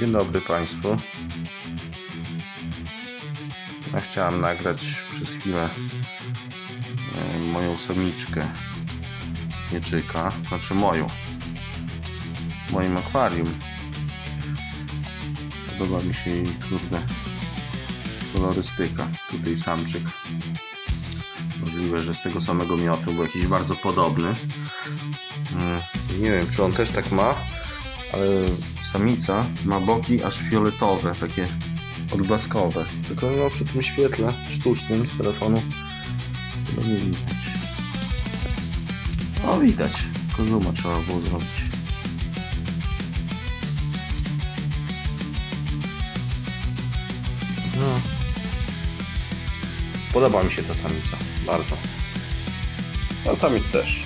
Dzień dobry Państwu. Ja chciałem nagrać przez chwilę e, moją samiczkę mieczyka, znaczy moją, w moim akwarium. Podoba mi się jej kolorystyka. Tutaj samczyk. Możliwe, że z tego samego miotu, bo jakiś bardzo podobny. Mm, Nie wiem, czy on też tak ma, samica ma boki aż fioletowe, takie odblaskowe. Tylko no, przy tym świetle sztucznym z telefonu no nie widać. O, widać. Kozuma trzeba było zrobić. No. Podoba mi się ta samica. Bardzo. A samiec też.